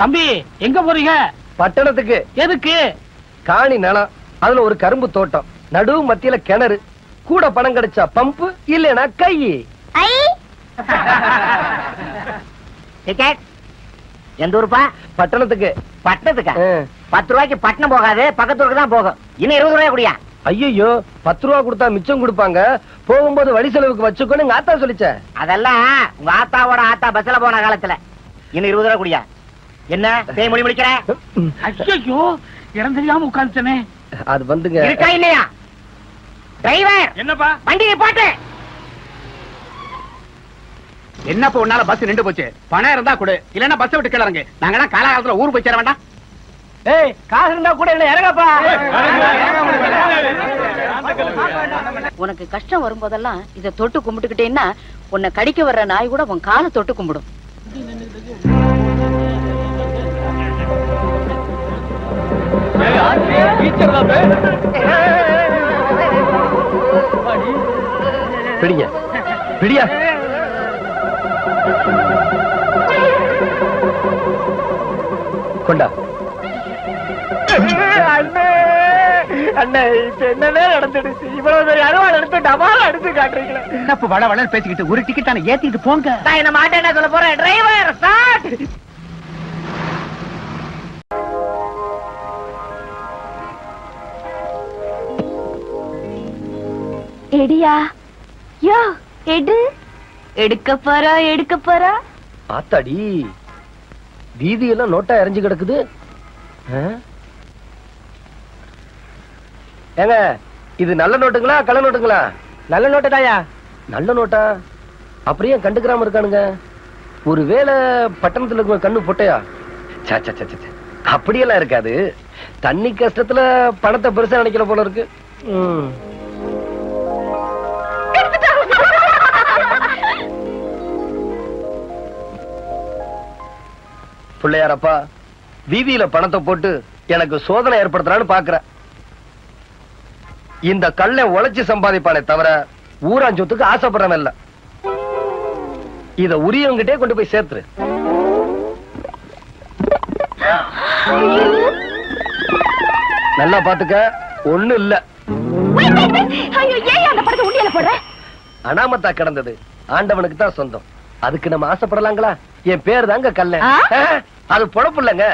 தம்பி எங்க போறீங்க? பட்டணத்துக்கு. எதுக்கு? காணி நிலம் அதுல ஒரு கரும்பு தோட்டம். நடுவு மத்தியில கிணறு. கூட பணம் கிடைச்சா பம்பு இல்லைனா கை. எந்த ஊருப்பா? பட்டணத்துக்கு. பட்டணத்துக்கா. பத்து ரூபாய்க்கு பட்டணம் போகாது பக்கத்து ஊருக்கு தான் போகும். இன்னும் இருபது ரூபாய் குடியா? ஐயோ பத்து ரூபா கொடுத்தா மிச்சம் கொடுப்பாங்க. போகும்போது வழி செலவுக்கு வச்சுக்கோன்னு ஆத்தா சொல்லிச்ச. அதெல்லாம் உங்க ஆத்தாவோட ஆத்தா பஸ்ல போன காலத்துல. இன்னும் இருபது ரூபாய் குடியா? என்ன? பேய் மொழி முடிக்கிற ஐயோ இடம் தெரியாம உட்காந்துட்டனே அது வந்துங்க. இருக்கா இல்லையா? டிரைவர்! என்னப்பா? வண்டியை போட்டு! என்னப்பா உன்னால பஸ் நின்று போச்சு? பணம் இருந்தா கொடு. இல்லன்னா பஸ் விட்டு கிளறங்க. நாங்கலாம் காலகாலத்துல ஊருக்கு போய் சேர வேண்டாம். ஏய் காசு இருந்தா கூட இல்ல இறங்கப்பா? உனக்கு கஷ்டம் வரும்போதெல்லாம் இத தொட்டு கும்பிட்டுக்கிட்டேன்னா உன்னை கடிக்க வர்ற நாய் கூட உன் காலை தொட்டு கும்பிடும். பிடிங்க. பிடியா. கொண்டா. என்னவே நடந்துடுச்சு? இவ்வளவு அருவா எடுத்து டபால் எடுத்து காட்டுறீங்களே. என்னப்பா வள வளன்னு பேசிக்கிட்டு ஒரு டிக்கெட் ஏத்திட்டு போங்க. நான் என்ன மாட்டேன் என்ன சொல்ல போறேன் டிரைவர் ஸ்டார்ட் எடியா யோ எடு எடுக்க போறா எடுக்க போறா ஆத்தாடி வீதி எல்லாம் நோட்டா இறங்கி கிடக்குது ஆ? ஏங்க இது நல்ல நோட்டுங்களா கள்ள நோட்டுங்களா நல்ல நோட்டு தாயா நல்ல நோட்டா அப்படியே கண்டுக்கிறாம இருக்கானுங்க ஒருவேளை பட்டணத்துல இருக்க கண்ணு பொட்டையா சே, சே, சே, சே, சே. அப்படியெல்லாம் இருக்காது தண்ணி கஷ்டத்துல பணத்தை பெருசா நினைக்கிற போல இருக்கு பிள்ளையாரப்பா வீதியில பணத்தை போட்டு எனக்கு சோதனை ஏற்படுத்தலான்னு பாக்குறேன். இந்த கல்லை உழைச்சு சம்பாதிப்பானே தவிர ஊராஞ்சொத்துக்கு ஆசைப்படுறவன் இல்ல. இத உரியவங்கிட்டே கொண்டு போய் சேர்த்துரு. நல்லா பாத்துக்க ஒண்ணு இல்ல. அனாமத்தா கிடந்தது. ஆண்டவனுக்கு தான் சொந்தம். அதுக்கு நம்ம ஆசைப்படலாங்களா? என் பேர் தாங்க கல்ல? அது பொழப்பு இல்லைங்க.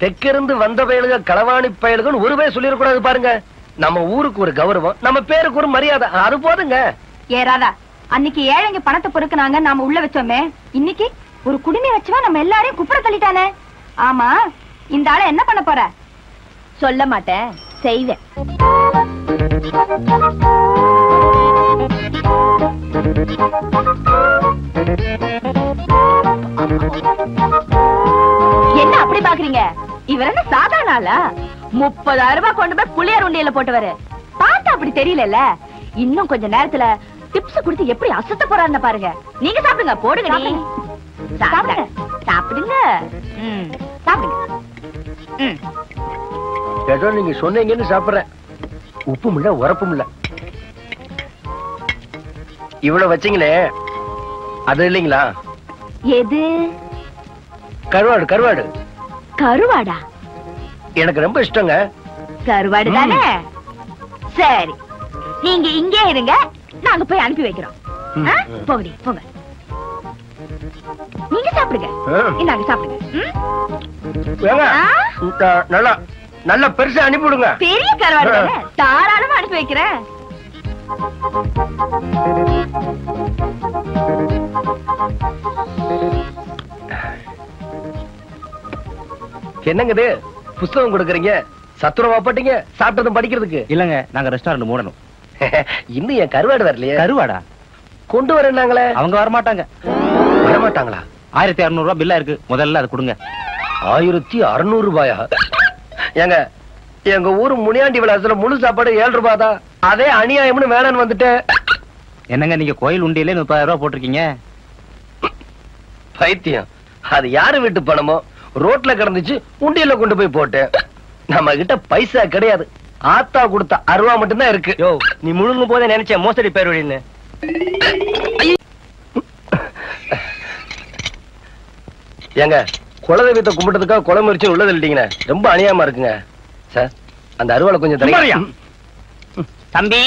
தெற்கிருந்து வந்த பயலுக களவாணி பயலுகன்னு ஒரு பேர் சொல்லிடக்கூடாது பாருங்க. நம்ம ஊருக்கு ஒரு கௌரவம் நம்ம பேருக்கு ஒரு மரியாதை அது போதுங்க. ஏ ராதா அன்னைக்கு ஏழைங்க பணத்தை பொறுக்குனாங்க நாம உள்ள வச்சோமே. இன்னைக்கு ஒரு குடுமி வச்சுவா நம்ம எல்லாரையும் குப்புற தள்ளிட்டானே. ஆமா இந்த ஆள என்ன பண்ண போற? சொல்ல மாட்டேன் செய்வேன். அப்படி பாக்குறீங்க? இவர் என்ன சாதாரண ஆளா? முப்பதாயிரம் ரூபாய் கொண்டு போய் புளியார் உண்டியல போட்டுவாரு. பார்த்தா அப்படி தெரியல இன்னும் கொஞ்ச நேரத்துல டிப்ஸ் கொடுத்து எப்படி அசத்த போறாருன்னு பாருங்க. நீங்க சாப்பிடுங்க போடுங்க நீ சாப்பிடுங்க. சாப்பிடுங்க. சாப்பிடுங்க. ஏதோ நீங்க சொன்னீங்கன்னு சாப்பிடுறேன். உப்பும் இல்ல உரப்பும் இல்ல. இவ்வளவு வச்சீங்களே அது இல்லைங்களா? எது? கருவாடு கருவாடு. கருவாடா? எனக்கு ரொம்ப இஷ்டங்க. கருவாடு தானே? சரி. நீங்க இங்கே இருங்க. நாங்க போய் அனுப்பி வைக்கிறோம். போங்கடி போங்க. நீங்க சாப்பிடுங்க. இந்தாங்க சாப்பிடுங்க. நல்லா நல்லா பெருசா அனுப்பிவிடுங்க பெரிய கருவாடு தாராளமா அனுப்பி வைக்கிறேன். என்னங்க இது புஸ்தகம் கொடுக்குறீங்க? சத்துணவா போட்டீங்க சாப்பிட்டதும் படிக்கிறதுக்கு. இல்லங்க நாங்க ரெஸ்டாரண்ட் மூடணும். இன்னும் என் கருவாடு வரலையே. கருவாடா? கொண்டு வரேன்னாங்களே. அவங்க வரமாட்டாங்க. வரமாட்டாங்களா? ஆயிரத்தி அறுநூறு ரூபாய் பில்லா இருக்கு. முதல்ல அது கொடுங்க. ஆயிரத்தி அறுநூறு ரூபாயா? ஏங்க எங்க ஊர் முனியாண்டி விலாசத்துல முழு சாப்பாடு ஏழு ரூபாய் தான். அதே அநியாயம்னு வேணான்னு வந்துட்டு என்னங்க நீங்க கோயில் உண்டியிலே முப்பதாயிரம் ரூபாய் போட்டிருக்கீங்க? பைத்தியம். அது யாரு வீட்டு பணமோ? ரோட்ல கிடந்துச்சு உண்டியல கொண்டு போய் போட்டேன். நம்ம கிட்ட பைசா கிடையாது. ஆத்தா கொடுத்த அருவா மட்டும்தான் இருக்கு. யோ நீ முழுங்கும் போதே நினைச்ச மோசடி பேர் வழின்னு. ஏங்க குலதெய்வத்தை கும்பிட்டதுக்காக குளம் மறிச்சு உள்ளது இல்லைங்கண்ணே ரொம்ப அநியாயமா இருக்குங்க. சார் அந்த அருவாளை கொஞ்சம்? தரீங்க. தம்பி?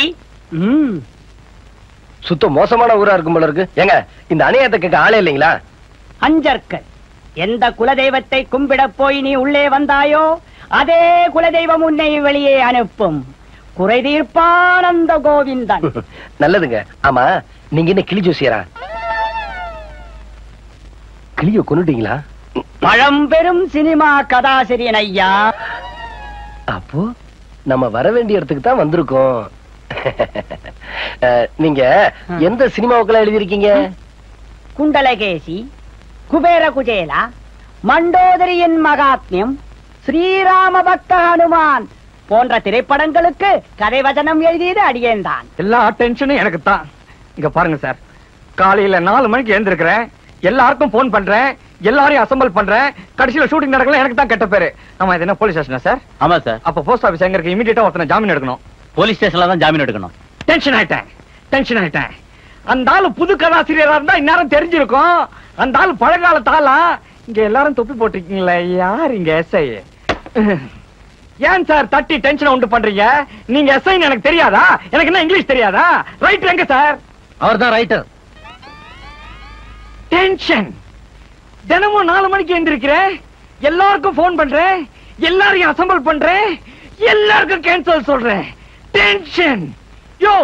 சுத்தம் மோசமான ஊரா இருக்கும் போல இருக்கு. ஏங்க இந்த அநியாயத்தை கேட்க ஆளே இல்லைங்களா? அஞ்சற்கள் எந்த குலதெய்வத்தை கும்பிடப் போய் நீ உள்ளே வந்தாயோ அதே குலதெய்வம் உன்னை வெளியே அனுப்பும். குறை தீர்ப்பானந்த கோவிந்தன். நல்லதுங்க. ஆமா நீங்க என்ன கிளி ஜோசியரா? கிளிய கொண்டுட்டீங்களா பழம்பெரும் சினிமா கதாசிரியன் ஐயா. அப்போ நம்ம வர வேண்டிய இடத்துக்கு தான் வந்திருக்கோம். நீங்க எந்த சினிமாவுக்கெல்லாம் எழுதியிருக்கீங்க? குண்டலகேசி. குபேர குஜேலா மண்டோதரியின் மகாத்மியம் ஸ்ரீராம பக்த ஹனுமான் போன்ற திரைப்படங்களுக்கு கதை வசனம் எழுதியது அடியேன்தான். எல்லா டென்ஷனும் எனக்கு தான் இங்க பாருங்க சார். காலையில நாலு மணிக்கு எழுந்திருக்கிறேன். எல்லாருக்கும் போன் பண்றேன். எல்லாரையும் அசம்பிள் பண்றேன். கடைசியில ஷூட்டிங் நடக்கல எனக்கு தான் கெட்ட பேரு. ஆமா இது என்ன போலீஸ் ஸ்டேஷனா சார்? ஆமா சார். அப்ப போஸ்ட் ஆபீஸ் எங்க இருக்கு? இமீடியட்டா ஒருத்தனை ஜாமீன் எடுக்கணும். போலீஸ் ஸ்டேஷன்ல தான் ஜாமீன் எடுக்கணும். டென்ஷன் ஆயிட்டேன். டென்ஷன் ஆயிட்டேன். அந்த ஆளு புது கதாசிரியரா இருந்தா இந்நேரம் தெரிஞ்சிருக்கும். அந்த ஆளு பழங்கால தாளா இங்க எல்லாரும் தொப்பி போட்டிருக்கீங்களே யார் இங்க எஸ்ஐ ஏன் சார் தட்டி டென்ஷன் உண்டு பண்றீங்க? நீங்க எஸ்ஐ எனக்கு தெரியாதா? எனக்கு என்ன இங்கிலீஷ் தெரியாதா? ரைட்டர் எங்க சார்? அவர் தான் ரைட்டர் டென்ஷன் தினமும் நாலு மணிக்கு எந்திரிக்கிறேன் எல்லாருக்கும் போன் பண்றேன் எல்லாரையும் அசம்பிள் பண்றேன் எல்லாருக்கும் கேன்சல் சொல்றேன் டென்ஷன் யோ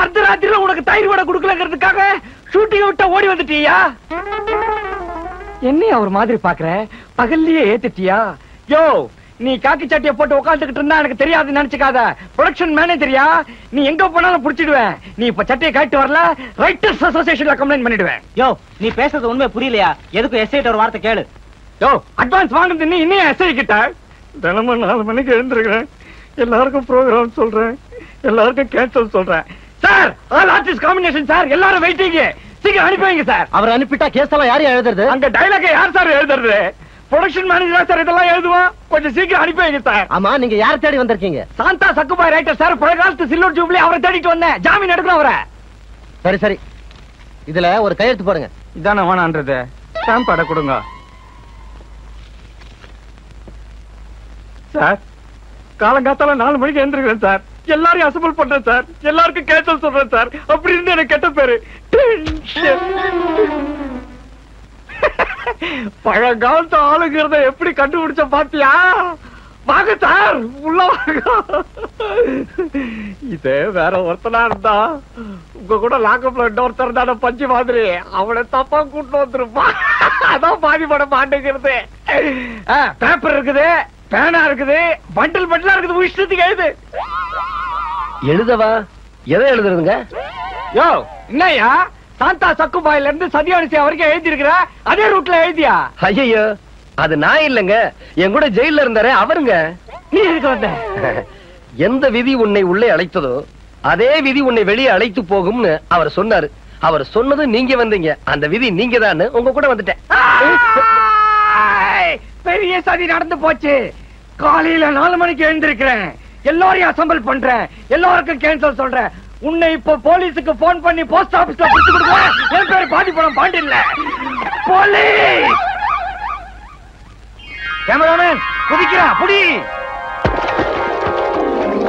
அர்த்தராத்திரில உனக்கு தயிர் வடை கொடுக்கலங்கிறதுக்காக ஷூட்டிங் விட்ட ஓடி வந்துட்டியா? என்னைய ஒரு மாதிரி பாக்குற பகல்லையே ஏத்துட்டியா? யோ நீ காக்கி சட்டியை போட்டு உட்காந்துக்கிட்டு இருந்தா எனக்கு தெரியாது நினைச்சுக்காத. ப்ரொடக்ஷன் மேனேஜரியா நீ எங்க போனாலும் புடிச்சிடுவேன். நீ இப்ப சட்டையை காட்டி வரல ரைட்டர்ஸ் அசோசியேஷன்ல கம்ப்ளைண்ட் பண்ணிடுவேன். யோ நீ பேசுறது உண்மை புரியலையா? எதுக்கு எஸ்ஐட் ஒரு வார்த்தை கேளு. யோ அட்வான்ஸ் வாங்குறது நீ இன்னும் எஸ்ஐ கிட்ட? தினமும் நாலு மணிக்கு எழுந்திருக்கிறேன். எல்லாருக்கும் ப்ரோக்ராம் சொல்றேன். எல்லாருக்கும் கேன்சல் சொல்றேன். Sir all artist combination sir எல்லாரும் வெயிட்டிங் சீக்கிரம் அனுப்பி வைங்க சார். அவர் அனுப்பிட்டா கேஸ் எல்லாம் யாரையும் எழுதுறது? அங்க டைலாக் யார் சார் எழுதுறது? ப்ரொடக்ஷன் மேனேஜர் சார் இதெல்லாம் எழுதுவான் கொஞ்சம் சீக்கிரம் அனுப்பி வைங்க சார். ஆமா நீங்க யார் தேடி வந்திருக்கீங்க? சாந்தா சக்குபாய் ரைட்டர் சார் பழைய காலத்து சில்வர் ஜூப்ளி அவரை தேடிட்டு வந்தேன். ஜாமீன் எடுக்கணும் அவரை. சரி சரி. இதுல ஒரு கையெழுத்து போடுங்க. இதானே வேணான்றது ஸ்டாம்ப் அடை கொடுங்க. சார் காலங்காத்தால நாலு மணிக்கு எழுந்திருக்கிறேன் சார். எல்லாரையும் அசம்பிள் பண்றேன் சார். எல்லாருக்கும் கேட்டல் சொல்றேன் சார். அப்படி இருந்து எனக்கு கெட்ட பேரு. பழங்காலத்து ஆளுங்கிறத எப்படி கண்டுபிடிச்ச பாத்தியா? வாங்க சார் உள்ள வாங்க. இதே வேற ஒருத்தனா இருந்தா உங்க கூட லாக்கப்ல இன்னொருத்தர் தானே பஞ்சு மாதிரி. அவனை தப்பா கூட்டு வந்துருப்பான். அதான் பாதி மாட்டேங்கிறது. பேப்பர் இருக்குது. பேனா இருக்குது பண்டில் பண்டிலா இருக்குது இஷ்டத்துக்கு எழுது. எழுதவா? எதை எழுதுறதுங்க? யோ என்னய்யா? சாந்தா சக்குபாயில இருந்து சதியானிசி வரைக்கும் எழுதி இருக்கிற அதே ரூட்ல எழுதியா? ஐயோ அது நான் இல்லைங்க. என் கூட ஜெயில இருந்தாரே அவருங்க. நீ எதுக்கு வந்த? எந்த விதி உன்னை உள்ளே அழைத்ததோ அதே விதி உன்னை வெளியே அழைத்து போகும்னு அவர் சொன்னாரு. அவர் சொன்னது நீங்க வந்தீங்க. அந்த விதி நீங்க தான் உங்க கூட வந்துட்டேன்! பெரிய சதி நடந்து போச்சு. காலையில நாலு மணிக்கு எழுந்திருக்கிறேன். எல்லாரையும் அசம்பிள் பண்றேன். எல்லாருக்கும் கேன்சல் சொல்றேன். உன்னை இப்ப போலீஸுக்கு போன் பண்ணி போஸ்ட் ஆபீஸ்ல பிடிச்சு கொடுக்குறேன். என் பேர் பாதிப்படம் பாண்டில்ல போலீஸ்! கேமராமேன் குதிக்கிறா புடி!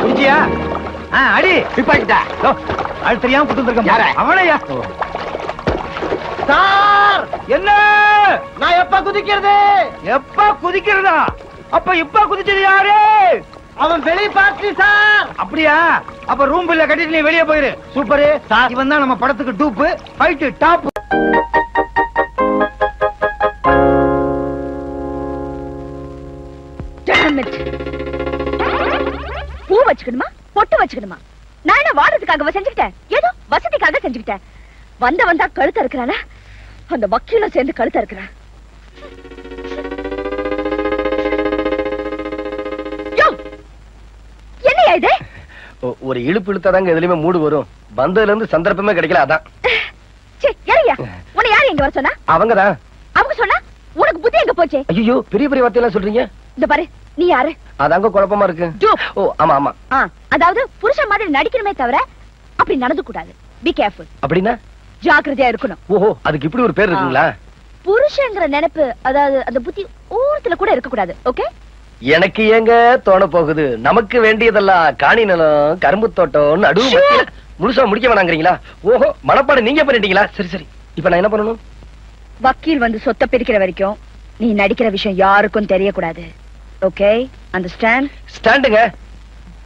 குதிச்சியா? ஆ, அடி பிப்பாக்கிட்டா அது தெரியாம குத்து வந்திருக்க அவனையா? சார் என்ன? நான் எப்ப குதிக்கிறது? எப்ப குதிக்கிறதா? அப்ப இப்ப குதிச்சது யாரு? அவன் வெளிய பாத்து சார். அப்படியா? அப்ப ரூம் பில்ல கட்டிட்டு நீ வெளிய போயிரு. சூப்பர் இவன் தான் நம்ம படத்துக்கு டூப்பு ஃபைட் டாப். பூ வச்சுக்கணுமா? பொட்டு வச்சுக்கணுமா? நான் என்ன வாடுறதுக்காக செஞ்சுக்கிட்டேன்? ஏதோ வசதிக்காக செஞ்சுக்கிட்டேன். வந்த வந்தா கழுத்த இருக்கிறானா அந்த வக்கீலும் சேர்ந்து கழுத்த இருக்கிறான் இது? ஒரு இழுப்பு இழுத்தாதாங்க எதுலயுமே மூடு வரும். வந்ததுல இருந்து சந்தர்ப்பமே கிடைக்கல அதான். உன்னை யாரு இங்க வர சொன்னா? அவங்கதான். அவங்க சொன்னா? உனக்கு புத்தி எங்க போச்சே? ஐயோ பெரிய பெரிய வார்த்தையெல்லாம் சொல்றீங்க? இந்த பாரு நீ யாரு? அதாங்க குழப்பமா இருக்கு. ஓ ஆமா ஆமா. அதாவது புருஷன் மாதிரி நடிக்கணுமே தவிர அப்படி நடந்து கூடாது. பி கேர்ஃபுல் அப்படின்னா? ஜாக்கிரதையா இருக்கணும். ஓஹோ அதுக்கு இப்படி ஒரு பேர் இருக்குங்களா? புருஷங்கிற நினைப்பு அதாவது அந்த புத்தி ஊரத்துல கூட இருக்க கூடாது ஓகே எனக்கு ஏங்க தோண போகுது. நமக்கு வேண்டியதெல்லாம் காணி நிலம் கரும்பு தோட்டம் நடுவு முழுசா முடிக்க வேணாங்கிறீங்களா? ஓஹோ மனப்பாடு நீங்க பண்ணிட்டீங்களா? சரி சரி. இப்ப நான் என்ன பண்ணணும்? வக்கீல் வந்து சொத்தை பிரிக்கிற வரைக்கும் நீ நடிக்கிற விஷயம் யாருக்கும் தெரியக்கூடாது. ஓகே? அண்டர்ஸ்டாண்ட் ஸ்டாண்டுங்க.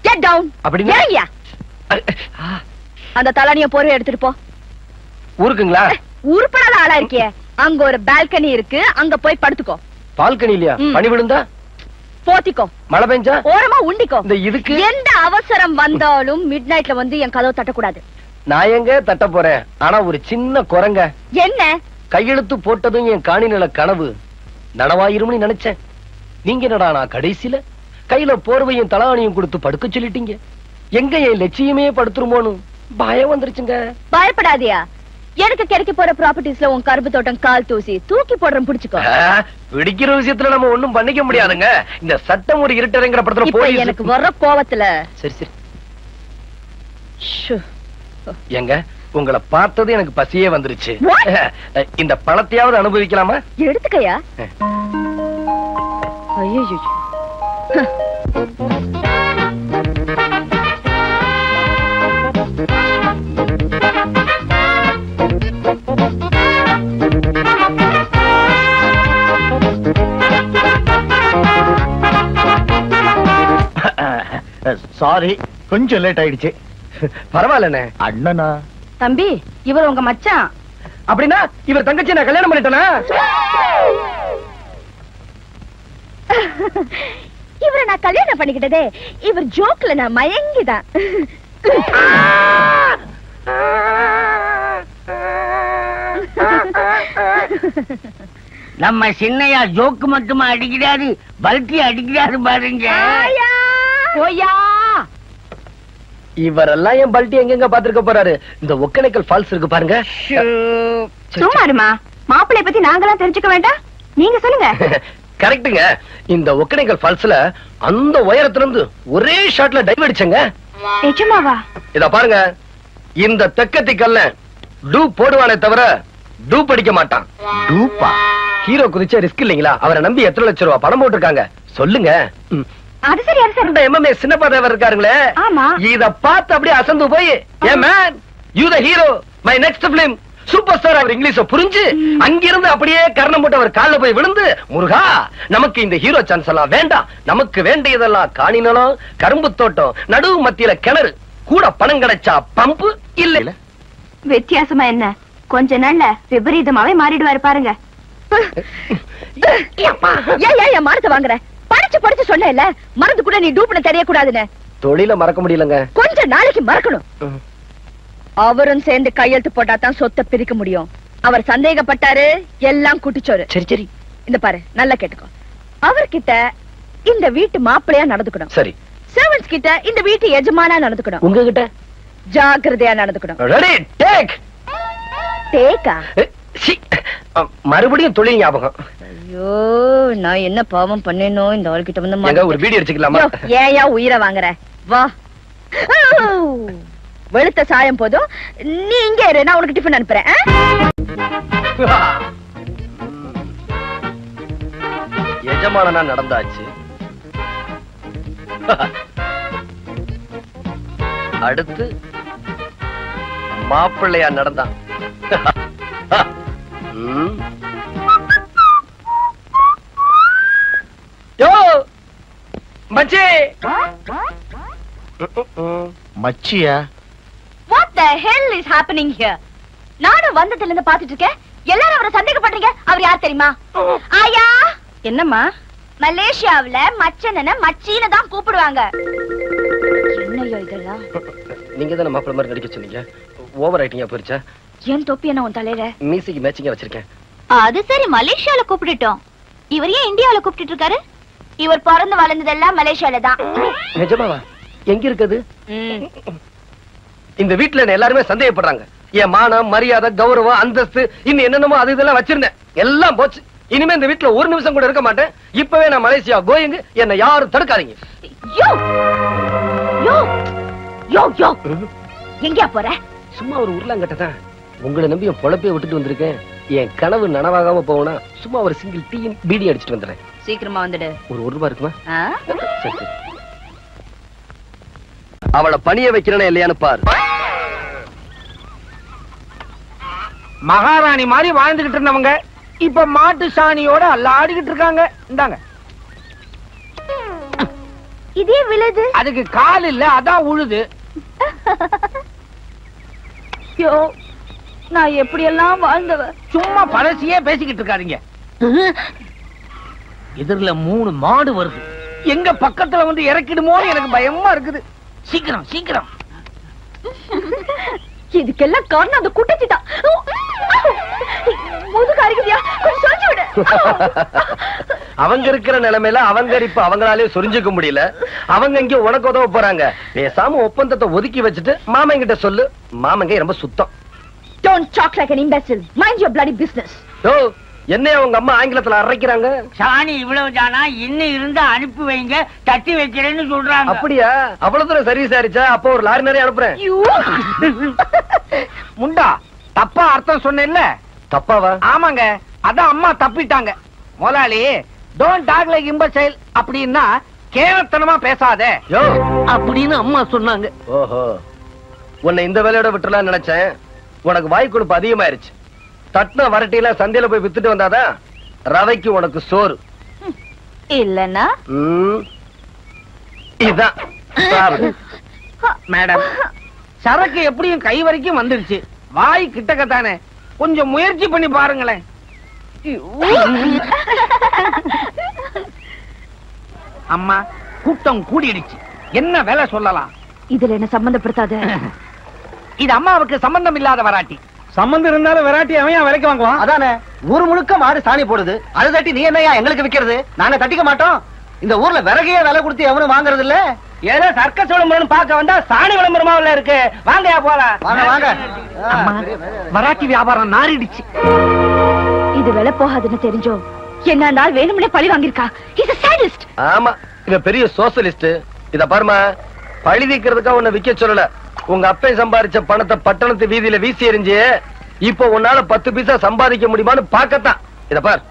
கெட் டவுன் அப்படின்னா? இறங்கியா ஆ, அந்த தலானிய போர்வை எடுத்துட்டு போ. ஊருக்குங்களா? உருப்படாத ஆளா இருக்கியே. அங்க ஒரு பால்கனி இருக்கு. அங்க போய் படுத்துக்கோ. பால்கனி இல்லையா. பனி விழுந்தா? போத்திக்கோ. மழை பெஞ்சா? ஓரமா உண்டிக்கோ. இந்த இதுக்கு? எந்த அவசரம் வந்தாலும் மிட் நைட்ல வந்து என் கதவு தட்டக்கூடாது. நான் எங்க தட்ட போறேன்? ஆனா ஒரு சின்ன குரங்க. என்ன? கையெழுத்து போட்டதும் என் காணி நில கனவு. நனவாயிரும்னு நினைச்சேன். நீங்க என்னடா நான் கடைசியில? கையில போர்வையும் தலாணியும் கொடுத்து படுக்க சொல்லிட்டீங்க. எங்க என் லட்சியமே படுத்துருமோன்னு? பயம் வந்துருச்சுங்க. பயப்படாதியா? எனக்கு கிடைக்க போற ப்ராப்பர்ட்டிஸ்ல உன் கரும்பு தோட்டம் கால் தூசி தூக்கி போடுறேன் புடிச்சுக்கோ. பிடிக்கிற விஷயத்துல நம்ம ஒண்ணும் பண்ணிக்க முடியாதுங்க. இந்த சட்டம் ஒரு இருட்டரைங்கிற படத்துல போய் எனக்கு வர்ற கோவத்துல. சரி சரி. எங்க உங்களை பார்த்தது எனக்கு பசியே வந்துருச்சு? இந்த பழத்தையாவது அனுபவிக்கலாமா? எடுத்துக்கயா. ஐயோ சாரி கொஞ்சம் லேட் ஆயிடுச்சு. பரவாயில்லண்ணே. அண்ணனா? தம்பி இவர் உங்க மச்சான். அப்படின்னா இவர் தங்கச்சி நான் கல்யாணம் பண்ணிட்டேனா? இவரை நான் கல்யாணம் பண்ணிக்கிட்டதே இவர் ஜோக்ல நான் மயங்கிதான். நம்ம சின்னையா ஜோக்கு மட்டுமா அடிக்கிறாரு? பல்கி அடிக்கிறாரு பாருங்க! போயா இவரெல்லாம் என் பல்ட்டி எங்கெங்க பாத்துருக்க போறாரு? இந்த ஒக்கனைக்கல் ஃபால்ஸ் இருக்கு பாருங்க. சும்மாருமா மாப்பிள்ளை பத்தி நாங்களாம் தெரிஞ்சுக்க வேண்டாம். நீங்க சொல்லுங்க. கரெக்ட்டுங்க. இந்த ஒக்கனைக்கல் ஃபால்ஸ்ல அந்த உயரத்துல இருந்து ஒரே ஷாட்ல டைவ் அடிச்சங்க. நிஜமாவா? இத பாருங்க. இந்த தெக்கத்தி கல்ல டூ போடுவானே தவிர டூ படிக்க மாட்டான். டூப்பா? ஹீரோ குதிச்ச ரிஸ்க் இல்லைங்களா? அவரை நம்பி எத்தனை லட்சம் ரூபாய் பணம் போட்டிருக்காங்க. சொல்லுங்க. அது சரி அது சரி. M M A Chinnappa Devar இருக்காருங்களே. ஆமா. இத பார்த்து அப்படியே அசந்து போய் a man you the hero my next film super star அவர் இங்கிலீஷ புரிஞ்சு அங்கிருந்து அப்படியே கர்ணம் போட்டு அவர் கால்ல போய் விழுந்து முருகா நமக்கு இந்த ஹீரோ சான்ஸ் எல்லாம் வேண்டாம். நமக்கு வேண்டியதெல்லாம் காணி நிலம் கரும்பு தோட்டம் நடுவு மத்தியில கிணறு கூட பணம் கிடைச்சா பம்பு இல்ல. வித்தியாசமா என்ன? கொஞ்ச நாள்ல விபரீதமாவே மாறிடுவாரு பாருங்க. மானத்தை வாங்குற படிச்சு படிச்சு சொன்னேன்ல மறந்து கூட நீ டூப்னு தெரியக்கூடாதுன்னு. தொழில மறக்க முடியலங்க. கொஞ்ச நாளைக்கு மறக்கணும். அவரும் சேர்ந்து கையெழுத்து போட்டா தான் சொத்தை பிரிக்க முடியும். அவர் சந்தேகப்பட்டாரு எல்லாம் குட்டிச்சோரு சரி சரி. இந்த பாரு நல்லா கேட்டுக்கோ. அவர்கிட்ட இந்த வீட்டு மாப்பிள்ளையா நடந்துக்கணும். சரி. சர்வன்ஸ் கிட்ட இந்த வீட்டு எஜமானா நடந்துக்கணும். உங்ககிட்ட? ஜாக்கிரதையா நடந்துக்கணும். ரெடி டேக் தேக்கா மறுபடியும் தொழில் ஞாபகம். ஐயோ நான் என்ன பாவம் பண்ணேனோ இந்த ஆள்கிட்ட வந்து எங்க ஒரு வீடியோ எடுத்துக்கலாமா? யோ, ஏன்யா உயிரை வாங்குற. வா. வெளுத்த சாயம் போதும். நீ இங்க இரு நான் உனக்கு டிஃபன் அனுப்புறேன்? எஜமானனா நடந்தாச்சு. அடுத்து மாப்பிள்ளையா நடந்தான். மச்சி. மச்சியா? What the hell is happening here? நானும் வந்ததுல இருந்து பாத்துட்டு இருக்கேன் எல்லாரும் அவரை சந்தேகப்படுறீங்க. அவர் யார் தெரியுமா? ஆயா? என்னம்மா? மலேசியாவுல மச்சனன மச்சின்னு தான் கூப்பிடுவாங்க. என்னையோ இதெல்லாம்? நீங்க தானே மாப்பிள்ளை மாதிரி நடிக்க சொன்னீங்க? ஓவர் ஆயிட்டிங்க போயிருச்சா? ஏன் தொப்பி என்ன உன் தலையில? மீசிக்கு மேட்சிங்கா வச்சிருக்கேன். அது சரி மலேசியால கூப்பிட்டுட்டோம். இவர் ஏன் இந்தியாவுல கூப்பிட்டு இருக்காரு இவர் பிறந்து வளர்ந்ததெல்லாம் மலேசியால தான். நிஜமாவா? எங்க இருக்குது? இந்த வீட்டுல என்ன எல்லாருமே சந்தேகப்படுறாங்க. என் மானம் மரியாதை கௌரவம் அந்தஸ்து இன்னும் என்னென்னமோ அது இதெல்லாம் வச்சிருந்தேன். எல்லாம் போச்சு. இனிமே இந்த வீட்டுல ஒரு நிமிஷம் கூட இருக்க மாட்டேன். இப்பவே நான் மலேசியா கோயிங் என்ன யாரும் தடுக்காதீங்க. யோ! யோ! யோ யோ! எங்கயா போற? சும்மா ஒரு உருளாங்கட்ட தான் உங்களை நம்பி என் பொழப்பைய விட்டுட்டு வந்திருக்கேன். என் கனவு நனவாகாம போகணும்னா சும்மா ஒரு சிங்கிள் டீயும் பீடி அடிச்சிட்டு வந்துடுறேன். சீக்கிரமா வந்துடு. ஒரு ஒரு ரூபாய் இருக்குமா. அவளை பணிய வைக்கிறேனா இல்லையான்னு பார். மகாராணி மாதிரி வாழ்ந்துகிட்டு இருந்தவங்க இப்ப மாட்டு சாணியோட அல்லாடிக்கிட்டு இருக்காங்க. இந்தாங்க. இதே விழுது? அதுக்கு கால் இல்ல அதான் உழுது. நான் எப்படியெல்லாம் வாழ்ந்தவ? சும்மா பழசியே பேசிக்கிட்டு இருக்காதீங்க. எதிரில மூணு மாடு வருது. எங்க பக்கத்துல வந்து இறக்கிடுமோன்னு எனக்கு பயமா இருக்குது. சீக்கிரம் சீக்கிரம். இதுக்கெல்லாம் காரணம் அந்த குட்டச்சி தான். முதுகு அடிக்குதியா கொஞ்சம் சொல்லி விடு. அவங்க இருக்கிற நிலைமையில அவங்க இப்ப அவங்களாலே சொரிஞ்சுக்க முடியல. அவங்க இங்க உனக்கு உதவ போறாங்க. பேசாம ஒப்பந்தத்தை ஒதுக்கி வச்சுட்டு மாமன் கிட்ட சொல்லு. மாமங்க ரொம்ப சுத்தம். Don't talk like an imbecile. Mind your bloody business. ஓ என்ன உங்க அம்மா ஆங்கிலத்துல அரைக்கிறாங்க? சாணி இவ்வளவு தானா? இன்னும் இருந்தா அனுப்பி வைங்க. தட்டி வைக்கிறேன்னு சொல்றாங்க. அப்படியா? அவ்வளவு தூரம் சர்வீஸ் ஆயிருச்சா? அப்போ ஒரு லாரி நிறைய அனுப்புறேன். You. முண்டா தப்பா அர்த்தம் சொன்னேன்ல? தப்பாவா? ஆமாங்க. அதான் அம்மா தப்பிட்டாங்க. முதலாளி டோன்ட் டாக் லைக் இம்பசைல் அப்படின்னா கேவலத்தனமா பேசாதே. யோ. அப்படின்னு அம்மா சொன்னாங்க. ஓஹோ. உன்னை இந்த வேலையோட விட்டுலாம் நினைச்சேன். உனக்கு வாய் கொழுப்பு அதிகமாயிருச்சு. தட்டின வரட்டியில சந்தையில போய் வித்துட்டு வந்தாதான் ரவைக்கு உனக்கு சோறு. இல்லனா. இதான். மேடம் சரக்கு எப்படியும் கை வரைக்கும் வந்துருச்சு. வாய் கிட்டக்கத்தானே. கொஞ்சம் முயற்சி பண்ணி பாருங்களேன். அம்மா கூட்டம் கூடிடுச்சு. என்ன வேலை சொல்லலாம்? இதுல என்ன சம்பந்தப்படுத்தாத? இது அம்மாவுக்கு சம்பந்தம் இல்லாத வராட்டி. சம்பந்தம் இருந்தாலும் வெராட்டி அவன் விலைக்கு வாங்குவான்? அதானே? ஊர் முழுக்க மாடு சாணி போடுது. அது தட்டி நீ என்னையா எங்களுக்கு விக்கிறது? நாங்க தட்டிக்க மாட்டோம். இந்த ஊர்ல விறகையே விலை கொடுத்து எவனும் வாங்குறது இல்ல? ஏதோ சர்க்கஸ் விளம்பரம் பார்க்க வந்தா சாணி விளம்பரமாவில இருக்கு. வாங்கயா போலாம். வாங்க வாங்க. அம்மா வராட்டி வியாபாரம் நாரிடுச்சு இது விலை போகாதுன்னு தெரிஞ்சோ? என்ன நாள் வேணும்னே பழி வாங்கிருக்கா இஸ் sadist. ஆமா இவன் பெரிய சோசலிஸ்ட் இத பாருமா பழி தீக்கிறதுக்கா உன்னை விக்க சொல்லல. உங்க அப்பை சம்பாரிச்ச பணத்தை பட்டணத்து வீதியில வீசி எறிஞ்சு இப்போ உன்னால பத்து பைசா சம்பாதிக்க முடியுமான்னு பாக்கத்தான் இத பார்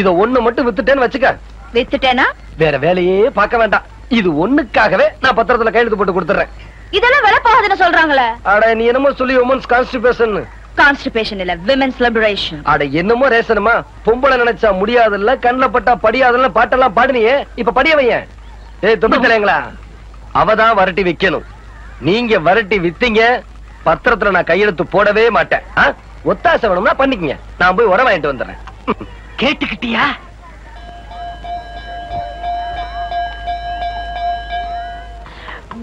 இத ஒண்ணு மட்டும் வித்துட்டேன்னு வச்சுக்க. வித்துட்டேனா? வேற வேலையே பார்க்க வேண்டாம். இது ஒண்ணுக்காகவே நான் பத்திரத்துல கையெழுத்து போட்டு கொடுத்துறேன் இதெல்லாம் விலை போகாதுன்னு சொல்றாங்களே. அட நீ என்னமோ சொல்லி உமன்ஸ் கான்ஸ்டிபேஷன் கான்ஸ்டிபேஷன் இல்ல விமென்ஸ் லிபரேஷன் அட என்னமோ ரேசனுமா பொம்பளை நினைச்சா முடியாதுல்ல கண்ணுல பட்டா படியாதுல்ல பாட்டெல்லாம் பாடுனியே. இப்ப படிய வையன். ஏய் தொப்பி தலைங்களா அவதான் வரட்டி விக்கணும். நீங்க வரட்டி வித்தீங்க பத்திரத்துல நான் கையெழுத்து போடவே மாட்டேன்? ஒத்தாசை வேணும்னா பண்ணிக்கங்க. நான் போய் உரம் வாங்கிட்டு வந்துடுறேன். கேட்டுக்கிட்டியா?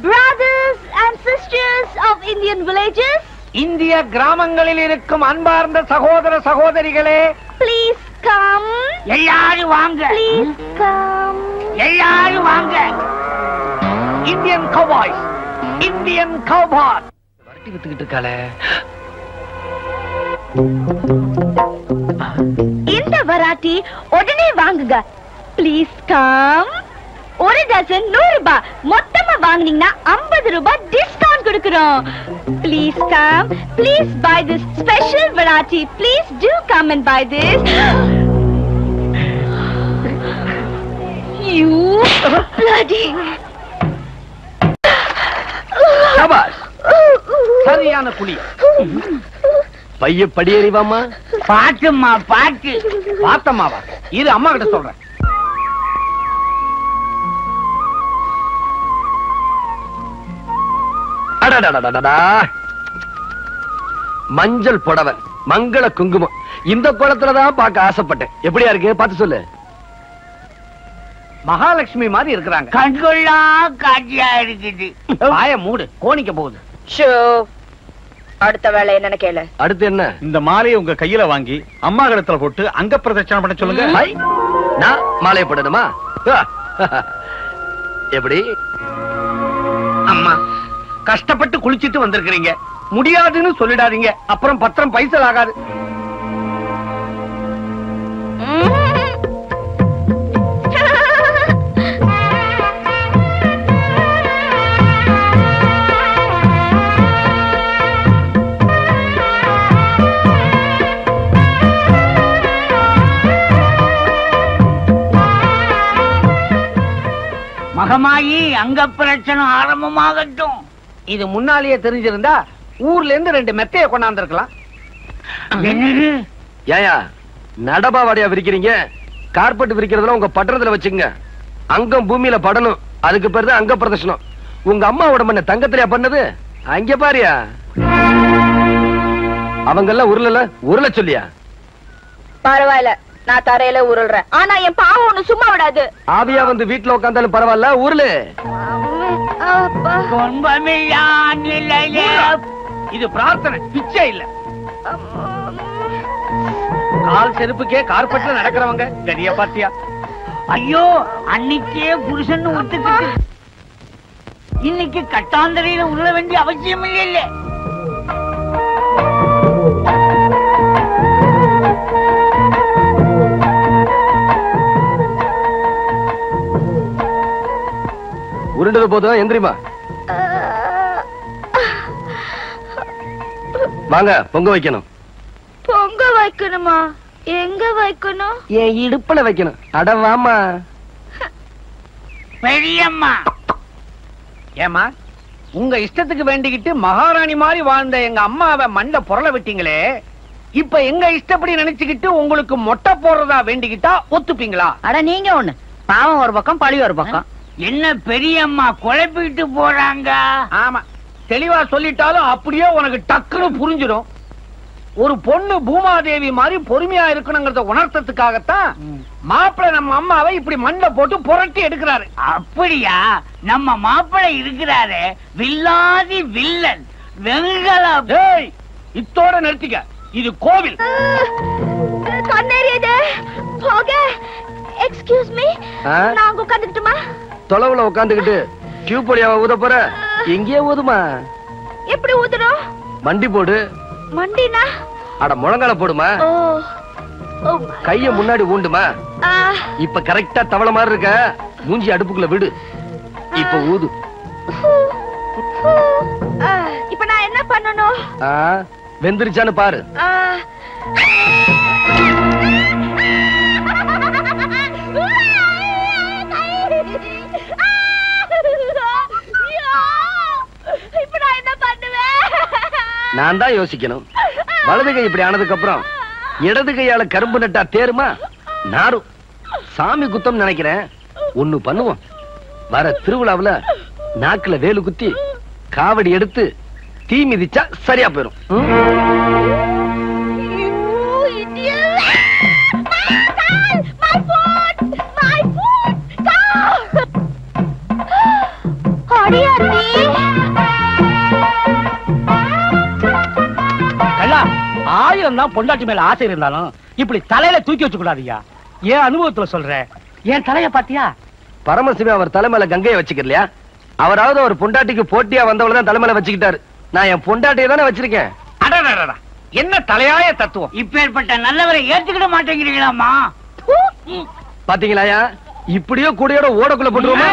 Brothers and sisters of Indian villages, இந்திய கிராமங்களில் இருக்கும் அன்பார்ந்த சகோதர சகோதரிகளே please come. எல்லாரும் வாங்க. Please come. எல்லாரும் வாங்க. இந்தியன் கவுபாய்ஸ் இந்தியன் கவுபாய் வரட்டி வித்துக்கிட்டு இருக்காளே. இந்த வராட்டி உடனே வாங்குங்க. ப்ளீஸ் கம் ஒரு டசன் நூறு ரூபாய். மொத்தமா வாங்குனீங்கன்னா ஐம்பது ரூபாய் டிஸ்கவுண்ட் கொடுக்கிறோம். Please come please buy this special variety. Please do come and buy this you bloody சபாஷ் சரியான குழி பைய படியறிவாமா பாட்டுமா பாட்டு. வாத்தம்மாவா இது அம்மா கிட்ட சொல்றேன். மஞ்சள் புடவை மங்கள குங்குமம். இந்த குளத்துலதான் பார்க்க ஆசைப்பட்டேன். எப்படியா இருக்கு? பார்த்து சொல்லு. மகாலட்சுமி மாதிரி இருக்கிறாங்க. கண்கொள்ளா காட்சியா இருக்குது வாய மூடு கோணிக்க போகுது. அடுத்த வேலை என்னன்னு கேளு. அடுத்து என்ன? இந்த மாலையை உங்க கையில வாங்கி அம்மா கழுத்துல போட்டு அங்க பிரதட்சணம் பண்ண சொல்லுங்க. ஹை, நான் மாலையை போடணுமா. எப்படி? அம்மா கஷ்டப்பட்டு குளிச்சிட்டு வந்திருக்கிறீங்க. முடியாதுன்னு சொல்லிடாதீங்க. அப்புறம் பத்திரம் பைசல் ஆகாது. மகமாயி அங்க பிரச்சனை ஆரம்பமாகட்டும். இது முன்னாலேயே தெரிஞ்சிருந்தா ஊர்ல இருந்து ரெண்டு மெத்தைய கொண்டாந்துருக்கலாம். ஏயா நடபாவாடியா விரிக்கிறீங்க? கார்பெட் விரிக்கிறதுல உங்க பட்டணத்துல வச்சுங்க அங்கம் பூமியில படணும். அதுக்கு பேரு தான் அங்க பிரதர்ஷனம் உங்க அம்மாவோட மண்ண தங்கத்திலயா பண்ணது? அங்க பாரியா? அவங்க எல்லாம் உருளல உருள சொல்லியா? பரவாயில்ல. நான் தரையில உருள்றேன். ஆனா என் பாவம் ஒண்ணு சும்மா விடாது. ஆவியா வந்து வீட்டுல உட்காந்தாலும் பரவாயில்ல உருளு. அப்பா. துன்பமில்லா நிலையே இது பிரார்த்தனை பிச்சை இல்ல. கால் செருப்புக்கே கார்பெட்ல நடக்கிறவங்க கரிய பாத்தியா? ஐயோ அன்னைக்கே புருஷன் ஒத்துக்கிட்டு இன்னைக்கு கட்டாந்தரையில உள்ள வேண்டிய அவசியம் இல்ல உருண்டது போதும் எந்திரிமா வாங்க பொங்க வைக்கணும். பொங்க வைக்கணுமா? எங்க வைக்கணும்? என் இடுப்புல வைக்கணும். அட வாமா பெரியம்மா. ஏமா உங்க இஷ்டத்துக்கு வேண்டிக்கிட்டு மகாராணி மாதிரி வாழ்ந்த எங்க அம்மாவை மண்டை புரள விட்டீங்களே இப்ப எங்க இஷ்டப்படி நினைச்சுக்கிட்டு உங்களுக்கு மொட்டை போடுறதா வேண்டிக்கிட்டா ஒத்துப்பீங்களா? அட நீங்க ஒண்ணு. பாவம் ஒரு பக்கம் பழி ஒரு பக்கம். என்ன பெரியம்மா குழப்பிட்டு போறாங்க? ஆமா. தெளிவா சொல்லிட்டாலும் அப்படியே உனக்கு டக்குன்னு புரிஞ்சிடும். ஒரு பொண்ணு பூமாதேவி மாதிரி பொறுமையா இருக்கணுங்கிறத உணர்த்ததுக்காகத்தான் மாப்பிள்ளை நம்ம அம்மாவை இப்படி மண்டை போட்டு புரட்டி எடுக்கிறாரு. அப்படியா? நம்ம மாப்பிள்ளை இருக்கிறாரே வில்லாதி வில்லன் வெங்கல ஏய் இத்தோட நிறுத்திக்க. இது கோவில். கண்ணேறியது போக. Excuse me? நான் உட்காந்துக்கிட்டுமா தொலைவுல உட்காந்துக்கிட்டு டியூப் வழியாவா ஊத போற? எங்கேயே ஊதுமா. எப்படி ஊதுறோம்? மண்டி போடு. மண்டினா? அட முழங்கால போடுமா? கைய முன்னாடி ஊண்டுமா? இப்ப கரெக்டா தவளை மாதிரி இருக்க. மூஞ்சி அடுப்புக்குள்ள விடு. இப்ப ஊது. இப்ப நான் என்ன பண்ணணும்? வெந்திருச்சான்னு பாரு. நான் தான் யோசிக்கணும். வலது கை இப்படி ஆனதுக்கு அப்புறம் இடது கையால கரும்பு நட்டா தேருமா? நாரும் சாமி குத்தம் நினைக்கிறேன். ஒண்ணு பண்ணுவோம். வர திருவிழாவுல நாக்குல வேலு குத்தி காவடி எடுத்து தீ மிதிச்சா சரியா போயிடும் தான் பொண்டாட்டி மேல ஆசை இருந்தாலும் இப்படி தலையில தூக்கி வச்சு கூடாதுயா ஏன் அனுபவத்துல சொல்றேன் என் தலைய பாத்தியா? பரமசிவன் அவர் தலைமையில கங்கையை வச்சுக்கலையா? அவராவது அவர் பொண்டாட்டிக்கு போட்டியா வந்தவள தான் தலைமையில வச்சுக்கிட்டாரு. நான் என் பொண்டாட்டியை தானே வச்சிருக்கேன். அடடடடா என்ன தலையாய தத்துவம்? இப்பேற்பட்ட நல்லவரை ஏத்துக்கிட மாட்டேங்கிறீங்களாமா பாத்தீங்களாயா? இப்படியோ கூடையோட ஓடக்குள்ள போட்டுருவோமா?